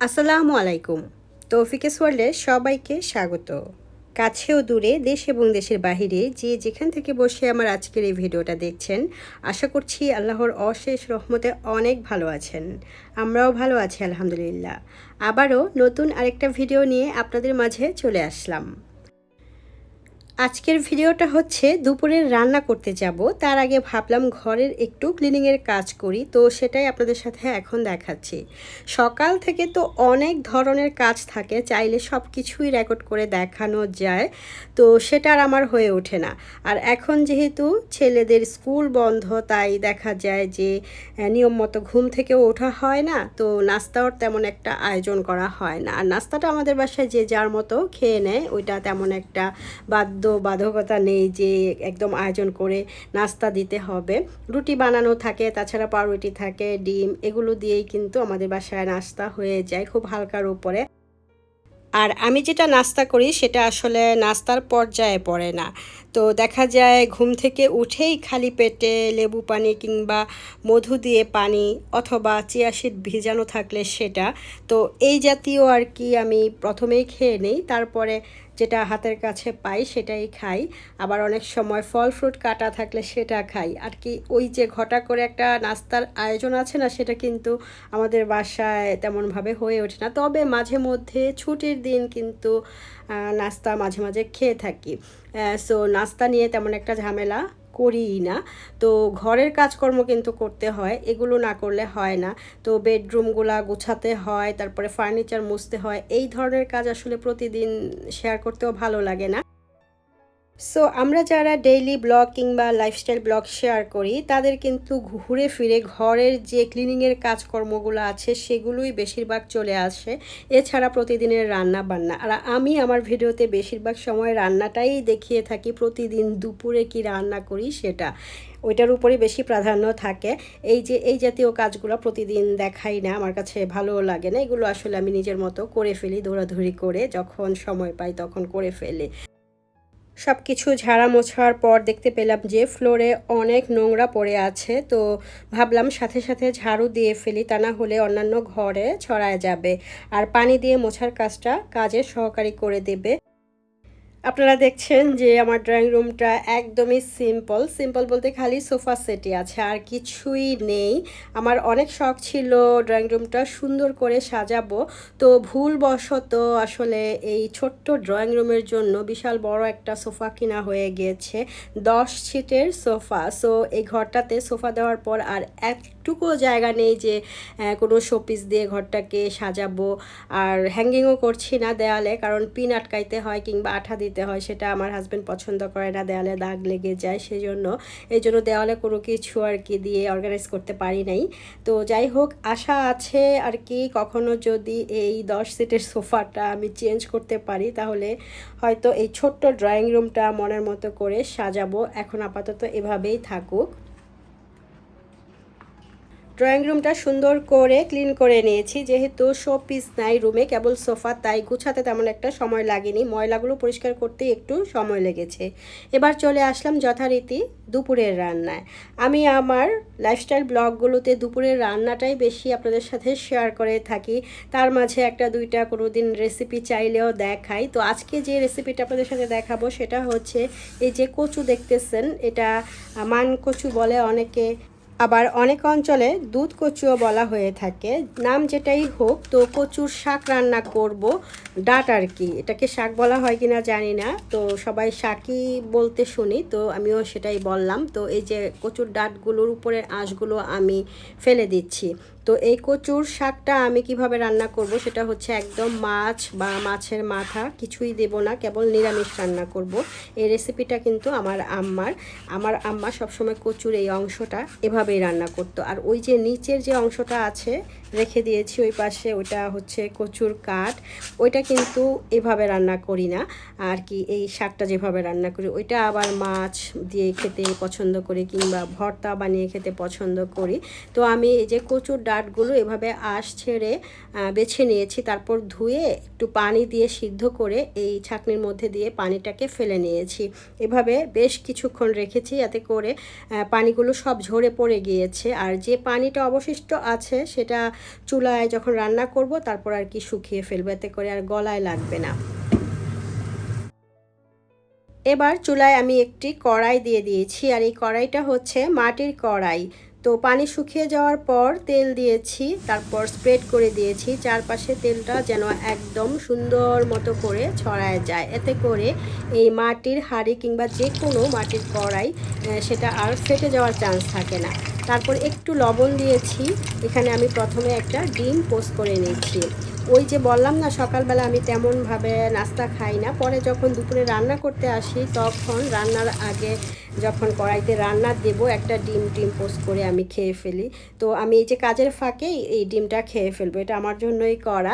আসসালামু আলাইকুম। তৌফিকেস ওয়ার্ল্ডে সবাইকে স্বাগত। কাছে ও দূরে দেশ এবং দেশের বাহিরে যে যেখান থেকে বসে আমার আজকের এই ভিডিওটা দেখছেন, আশা করছি আল্লাহর অশেষ রহমতে অনেক ভালো আছেন। আমরাও ভালো আছি, আলহামদুলিল্লাহ। আবারও নতুন আরেকটা ভিডিও নিয়ে আপনাদের মাঝে চলে আসলাম। আজকের ভিডিওটা হচ্ছে দুপুরের রান্না করতে যাব। তার আগে ভাবলাম ঘরের একটু ক্লিনিংয়ের কাজ করি, তো সেটাই আপনাদের সাথে এখন দেখাচ্ছি। সকাল থেকে তো অনেক ধরনের কাজ থাকে, চাইলে সব কিছুই রেকর্ড করে দেখানো যায়, তো সেটা আর আমার হয়ে ওঠে না। আর এখন যেহেতু ছেলেদের স্কুল বন্ধ, তাই দেখা যায় যে নিয়ম মতো ঘুম থেকেও ওঠা হয় না, তো নাস্তাও তেমন একটা আয়োজন করা হয় না। আর নাস্তাটা আমাদের বাসায় যে যার মতো খেয়ে নেয়, ওইটা তেমন একটা বাধ্য বাধকতা নেই যে একদম আয়োজন করে নাস্তা দিতে হবে। রুটি বানানো থাকে, তাছাড়া পাউরুটি থাকে, ডিম, এগুলো দিয়েই কিন্তু আমাদের বাসায় নাস্তা হয়ে যায় খুব হালকার উপরে। আর আমি যেটা নাস্তা করি সেটা আসলে নাস্তার পর্যায়ে পড়ে না। তো দেখা যায় ঘুম থেকে উঠেই খালি পেটে লেবু পানি কিংবা মধু দিয়ে পানি অথবা চিয়া সিড ভিজানো থাকলে সেটা। তো এই জাতীয় আর কি আমি প্রথমেই খেয়ে নেই, তারপরে যেটা হাতের কাছে পাই সেটাই খাই। আবার অনেক সময় ফল ফ্রুট কাটা থাকলে সেটা খাই। আর কি ওই যে ঘটা করে একটা নাস্তার আয়োজন আছে না, সেটা কিন্তু আমাদের বাসায় তেমনভাবে হয়ে ওঠে না। তবে মাঝে মধ্যে ছুটির দিন কিন্তু নাস্তা মাঝে মাঝে খেয়ে থাকি। সো নাস্তা নিয়ে তেমন একটা ঝামেলা করিই না। তো ঘরের কাজকর্ম কিন্তু করতে হয়, এগুলো না করলে হয় না। তো বেডরুমগুলা গোছাতে হয়, তারপরে ফার্নিচার মুছতে হয়, এই ধরনের কাজ আসলে প্রতিদিন শেয়ার করতেও ভালো লাগে না। সো আমরা যারা ডেইলি ব্লগ কিংবা লাইফস্টাইল ব্লগ শেয়ার করি, তাদের কিন্তু ঘুরে ফিরে ঘরের যে ক্লিনিংয়ের কাজকর্মগুলো আছে, সেগুলোই বেশিরভাগ চলে আসে। এছাড়া প্রতিদিনের রান্না বান্না। আর আমি আমার ভিডিওতে বেশিরভাগ সময় রান্নাটাই দেখিয়ে থাকি, প্রতিদিন দুপুরে কি রান্না করি সেটা। ওইটার উপরে বেশি প্রাধান্য থাকে। এই যে, এই জাতীয় কাজগুলো প্রতিদিন দেখাই না, আমার কাছে ভালো লাগে না। এগুলো আসলে আমি নিজের মতো করে ফেলি, দৌড়াদৌড়ি করে, যখন সময় পাই তখন করে ফেলি। সব কিছু ঝাড়া মোছার পর দেখতে পেলাম যে ফ্লোরে অনেক নোংরা পড়ে আছে, তো ভাবলাম সাথে সাথে ঝাড়ু দিয়ে ফেলি, তা না হলে অন্যান্য ঘরে ছড়ায় যাবে। আর পানি দিয়ে মোছার কাজটা কাজের সহকারী করে দেবে। আপনারা দেখছেন যে আমার ড্রয়িং রুমটা একদমই সিম্পল সিম্পল বলতে খালি সোফা সেটই আছে, আর কিছুই নেই। আমার অনেক শখ ছিল ড্রয়িং রুমটা সুন্দর করে সাজাবো। তো ভুলবশত আসলে এই ছোট্ট ড্রয়িং রুমের জন্য বিশাল বড় একটা সোফা কিনা হয়ে গিয়েছে দশ সিটের সোফা সো এই ঘরটাতে সোফা দেওয়ার পর আর একটুকুও জায়গা নেই যে কোনো শোপিস দিয়ে ঘরটাকে সাজাবো। আর হ্যাঙ্গিংও করছি না দেয়ালে, কারণ পিন আটকাইতে হয় কিংবা আঠা দিতে হয়, সেটা আমার হাজব্যান্ড পছন্দ করে না। দেওয়ালে দাগ লেগে যায় সেই জন্য এই জন্য দেওয়ালে কোনো কিছু আর কি দিয়ে অর্গানাইজ করতে পারি নাই। তো যাই হোক, আশা আছে আর কি, কখনো যদি এই দশ সিটের সোফাটা আমি চেঞ্জ করতে পারি, তাহলে হয়তো এই ছোট্ট ড্রয়িং রুমটা মনের মতো করে সাজাবো। এখন আপাতত এভাবেই থাকুক। ড্রয়িং রুমটা সুন্দর করে ক্লিন করে নিয়েছি। যেহেতু শো পিস নাই রুমে কেবল সোফা তাই গুছাতে তেমন একটা সময় লাগেনি। ময়লাগুলো পরিষ্কার করতে একটু সময় লেগেছে। এবার চলে আসলাম যথারীতি দুপুরের রান্নায়। আমি আমার লাইফস্টাইল ব্লগগুলোতে দুপুরের রান্নাটাই বেশি আপনাদের সাথে শেয়ার করে থাকি। তার মাঝে একটা, দুইটা কোনো দিন রেসিপি চাইলেও দেখাই। তো আজকে যে রেসিপিটা আপনাদের সাথে দেখাবো, সেটা হচ্ছে এই যে কচু দেখতেছেন, এটা মান কচু বলে অনেকে আবার অনেক অঞ্চলে দুধ কচুও বলা হয়ে থাকে। নাম যেটাই হোক, তো কচুর শাক রান্না করব, ডাট আর কি। এটাকে শাক বলা হয় কিনা জানি না, তো সবাই শাকই বলতে শুনি, তো আমিও সেটাই বললাম। তো এই যে কচুর ডাটগুলোর উপরে আঁশগুলো আমি ফেলে দিচ্ছি। তো এই কচুর শাকটা আমি কীভাবে রান্না করব সেটা হচ্ছে একদম মাছ বা মাছের মাথা কিছুই দেব না, কেবল নিরামিষ রান্না করব। এই রেসিপিটা কিন্তু আমার আম্মার। আমার আম্মা সবসময় কচুর এই অংশটা এভাবেই রান্না করতো। আর ওই যে নিচের যে অংশটা আছে, রেখে দিয়েছি ওই পাশে ওইটা হচ্ছে কচুর কাঠ। ওইটা কিন্তু এভাবে রান্না করি না। আর কি এই শাকটা যেভাবে রান্না করি, ওইটা আবার মাছ দিয়ে খেতে পছন্দ করি কিংবা ভর্তা বানিয়ে খেতে পছন্দ করি। তো আমি এই যে কচুর ডাল ডাঁটগুলো এভাবে আঁশ ছেড়ে বেছে নিয়েছি। তারপর ধুয়ে একটু পানি দিয়ে সিদ্ধ করে এই ছাকনির মধ্যে দিয়ে পানিটাকে ফেলে নিয়েছি। এভাবে বেশ কিছুক্ষণ রেখেছি যাতে করে পানিগুলো সব ঝরে পড়ে গিয়েছে। আর যে পানিটা অবশিষ্ট আছে সেটা চুলায় যখন রান্না করব, তারপর আর কি শুকিয়ে ফেলব, এতে করে আর গলায় লাগবে না। এবার চুলায় আমি একটি কড়াই দিয়ে দিয়েছি। আর এই কড়াইটা হচ্ছে মাটির কড়াই। তো পানি শুকিয়ে যাওয়ার পর তেল দিয়েছি, তারপর স্প্রেড করে দিয়েছি। চারপাশে তেলটা যেন একদম সুন্দর মতো করে ছড়ায় যায়। এতে করে এই মাটির হাঁড়ি কিংবা যে কোনো মাটির কড়াই সেটা আর ফেটে যাওয়ার চান্স থাকে না। তারপর একটু লবণ দিয়েছি। এখানে আমি প্রথমে একটা ডিম পোস্ট করে নিয়েছি। ওই যে বললাম না, সকালবেলা আমি তেমনভাবে নাস্তা খাই না। পরে যখন দুপুরে রান্না করতে আসি, তখন রান্নার আগে যখন কড়াইতে রান্না দেব, একটা ডিম টিম পোস্ট করে আমি খেয়ে ফেলি। তো আমি এই যে কাজের ফাঁকেই এই ডিমটা খেয়ে ফেলব, এটা আমার জন্যই করা।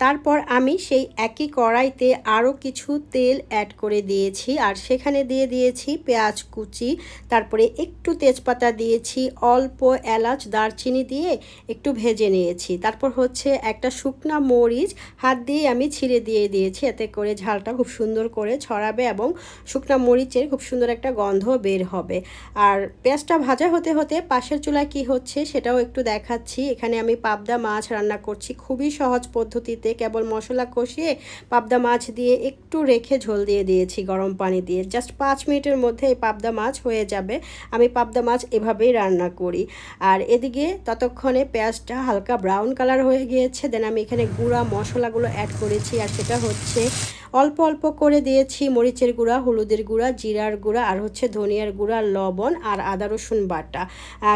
তারপর আমি সেই একই কড়াইতে আরও কিছু তেল অ্যাড করে দিয়েছি, আর সেখানে দিয়ে দিয়েছি পেঁয়াজ কুচি, তারপরে একটু তেজপাতা দিয়েছি, অল্প এলাচ, দারচিনি দিয়ে একটু ভেজে নিয়েছি। তারপর হচ্ছে একটা শুকনা মরিচ, হাত দিয়ে আমি ছিঁড়ে দিয়ে দিয়েছি, এতে করে ঝালটা খুব সুন্দর করে ছড়াবে এবং শুকনা মরিচের খুব সুন্দর একটা গন্ধ বের হবে। আর পেঁয়াজটা ভাজা হতে হতে পাশের চুলায় কি হচ্ছে সেটাও একটু দেখাচ্ছি। এখানে আমি পাবদা মাছ রান্না করছি, খুবই সহজ পদ্ধতিতে। কেবল মশলা কষিয়ে পাবদা মাছ দিয়ে একটু রেখে ঝোল দিয়ে দিয়েছি গরম পানি দিয়ে। জাস্ট পাঁচ মিনিটের মধ্যে এই পাবদা মাছ হয়ে যাবে। আমি পাবদা মাছ এভাবেই রান্না করি। আর এদিকে ততক্ষণে পেঁয়াজটা হালকা ব্রাউন কালার হয়ে গিয়েছে। দেন আমি এখানে গুঁড়া মশলাগুলো অ্যাড করেছি। আর সেটা হচ্ছে অল্প অল্প করে দিয়েছি মরিচের গুঁড়া, হলুদের গুঁড়া, জিরার গুঁড়া, আর হচ্ছে ধনিয়ার গুঁড়া, লবণ আর আদা রসুন বাটা।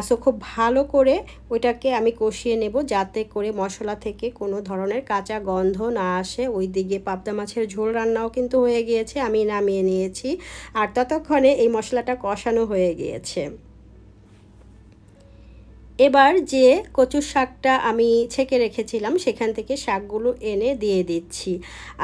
সো খুব ভালো করে ওইটাকে আমি কষিয়ে নেব যাতে করে মশলা থেকে কোনো ধরনের কাঁচা গন্ধ না আসে। ওই দিকে পাবদা মাছের ঝোল রান্নাও কিন্তু হয়ে গিয়েছে, আমি নামিয়ে নিয়েছি। আর ততক্ষণে এই মশলাটা কষানো হয়ে গিয়েছে। এবার যে কচুর শাকটা আমি ছেঁকে রেখেছিলাম সেখান থেকে শাকগুলো এনে দিয়ে দিচ্ছি।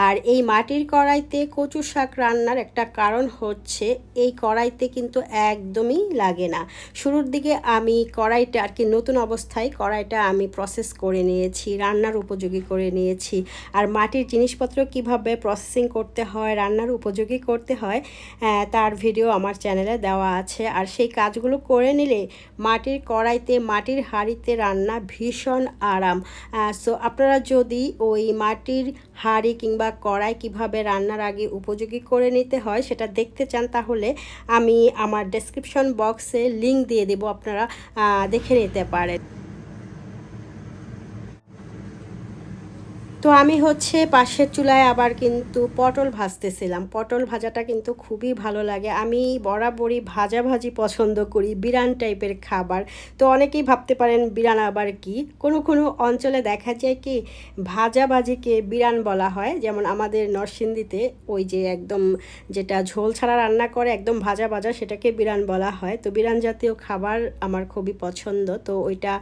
আর এই মাটির কড়াইতে কচু শাক রান্নার একটা কারণ হচ্ছে এই কড়াইতে কিন্তু একদমই লাগে না। শুরুর দিকে আমি কড়াইটা আর কি নতুন অবস্থায় কড়াইটা আমি প্রসেস করে নিয়েছি রান্নার উপযোগী করে নিয়েছি। আর মাটির জিনিসপত্র কীভাবে প্রসেসিং করতে হয় রান্নার উপযোগী করতে হয় আহ, তার ভিডিও আমার চ্যানেলে দেওয়া আছে। আর সেই কাজগুলো করে নিলে মাটির কড়াইতে মাটির হাঁড়িতে রান্না ভীষণ আরাম। সো আপনারা যদি ওই মাটির হাঁড়ি কিংবা কড়াই কীভাবে রান্নার আগে উপযোগী করে নিতে হয় সেটা দেখতে চান, তাহলে আমি আমার ডেসক্রিপশন বক্সে লিংক দিয়ে দেব, আপনারা দেখে নিতে পারেন। তো আমি হচ্ছে পাশের চুলায় আবার কিন্তু পটল ভাজতেছিলাম। পটল ভাজাটা কিন্তু খুবই ভালো লাগে। আমি বরাবরই ভাজা ভাজি পছন্দ করি, বিরান টাইপের খাবার। তো অনেকেই ভাবতে পারেন, বিরান আবার কি? কোনো কোনো অঞ্চলে দেখা যায় কি, ভাজা ভাজিকে বিরান বলা হয়। যেমন আমাদের নরসিংদীতে ওই যে একদম যেটা ঝোল ছাড়া রান্না করে, একদম ভাজা ভাজা সেটাকে বিরান বলা হয়। তো বিরান জাতীয় খাবার আমার খুবই পছন্দ। তো ওইটা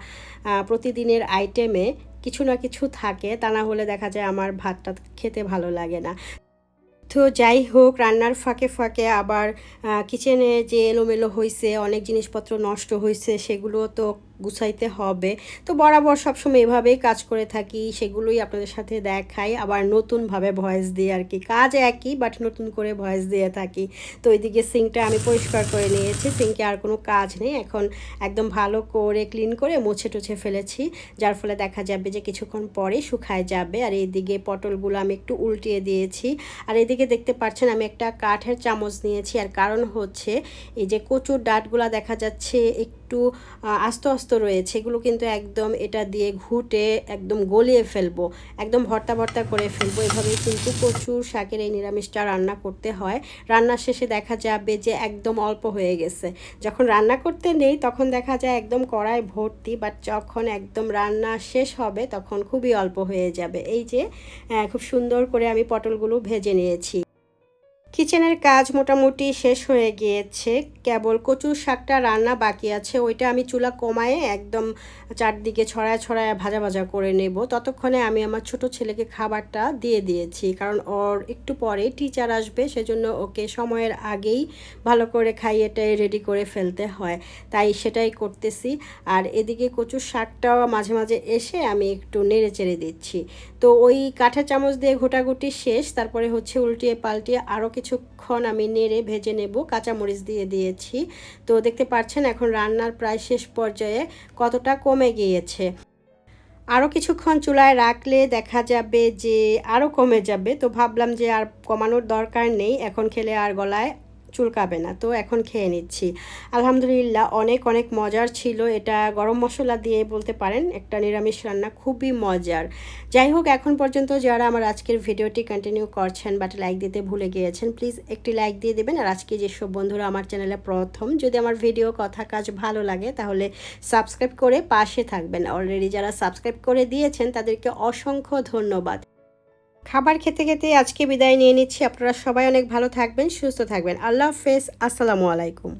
প্রতিদিনের আইটেমে কিছু না কিছু থাকে, তা না হলে দেখা যায় আমার ভাতটা খেতে ভালো লাগে না। তো যাই হোক, রান্নার ফাঁকে ফাঁকে আবার কিচেনে যে এলোমেলো হয়েছে অনেক জিনিসপত্র নষ্ট হয়েছে সেগুলো তো গুছাইতে হবে। তো বরাবর সবসময় এভাবেই কাজ করে থাকি, সেগুলোই আপনাদের সাথে দেখাই। আবার নতুনভাবে ভয়েস দিয়ে আর কি। কাজ একই বাট নতুন করে ভয়েস দিয়ে থাকি। তো ওইদিকে সিঙ্কটা আমি পরিষ্কার করে নিয়েছি। সিঙ্কে আর কোনো কাজ নেই। এখন একদম ভালো করে ক্লিন করে মুছে টুছে ফেলেছি। যার ফলে দেখা যাবে যে কিছুক্ষণ পরে শুকায় যাবে। আর এইদিকে পটলগুলো আমি একটু উল্টিয়ে দিয়েছি। আর এদিকে দেখতে পাচ্ছেন আমি একটা কাঠের চামচ নিয়েছি। আর কারণ হচ্ছে এই যে কচুর ডাঁটগুলা দেখা যাচ্ছে একটু আহ, আস্ত আস্ত রয়েছে এগুলো কিন্তু একদম এটা দিয়ে ঘুটে একদম গলিয়ে ফেলব একদম ভর্তা ভর্তা করে ফেলব। এভাবেই কিন্তু প্রচুর শাকের এই নিরামিষটা রান্না করতে হয়। রান্নার শেষে দেখা যাবে যে একদম অল্প হয়ে গেছে। যখন রান্না করতে নেই তখন দেখা যায় একদম কড়াই ভর্তি বাট যখন একদম রান্না শেষ হবে তখন খুবই অল্প হয়ে যাবে। এই যে খুব সুন্দর করে আমি পটলগুলো ভেজে নিয়েছি। কিচেনের কাজ মোটামুটি শেষ হয়ে গিয়েছে। কেবল কচুর শাকটা রান্না বাকি আছে। ওইটা আমি চুলা কমায়ে একদম চারদিকে ছড়ায় ছড়ায় ভাজা ভাজা করে নেব। ততক্ষণে আমি আমার ছোট ছেলেকে খাবারটা দিয়ে দিয়েছি। কারণ ওর একটু পরে টিচার আসবে, সেজন্য ওকে সময়ের আগেই ভালো করে খাইয়েটাই রেডি করে ফেলতে হয়। তাই সেটাই করতেছি। আর এদিকে কচুর শাকটাও মাঝে মাঝে এসে আমি একটু নেড়ে চেড়ে দিচ্ছি। তো ওই কাঠের চামচ দিয়ে ঘোটাঘুটি শেষ। তারপরে হচ্ছে উল্টিয়ে পাল্টিয়ে আরও কিছুক্ষণ আমি নেড়ে ভেজে নেব, কাঁচামরিচ দিয়ে দিয়েছি। তো দেখতে পাচ্ছেন এখন রান্নার প্রায় শেষ পর্যায়ে কতটা কমে গিয়েছে। আরও কিছুক্ষণ চুলায় রাখলে দেখা যাবে যে আরও কমে যাবে। তো ভাবলাম যে আর কমানোর দরকার নেই, এখন খেলে আর গলায় চুলকাবে না। তো এখন খেয়ে নিচ্ছি। আলহামদুলিল্লাহ, অনেক অনেক মজার ছিল এটা। গরম মশলা দিয়ে বলতে পারেন, একটা নিরামিষ রান্না খুবই মজার। যাই হোক, এখন পর্যন্ত যারা আমার আজকের ভিডিওটি কন্টিনিউ করছেন বাট লাইক দিতে ভুলে গিয়েছেন প্লিজ একটি লাইক দিয়ে দেবেন। আর আজকে যেসব বন্ধুরা আমার চ্যানেলে প্রথম, যদি আমার ভিডিও কথা কাজ ভালো লাগে, তাহলে সাবস্ক্রাইব করে পাশে থাকবেন। অলরেডি যারা সাবস্ক্রাইব করে দিয়েছেন, তাদেরকে অসংখ্য ধন্যবাদ। খাবার খেতে খেতে আজকে বিদায় নিয়ে নিচ্ছি। আপনারা সবাই অনেক ভালো থাকবেন, সুস্থ থাকবেন। আল্লাহ হাফেজ। আসসালামু আলাইকুম।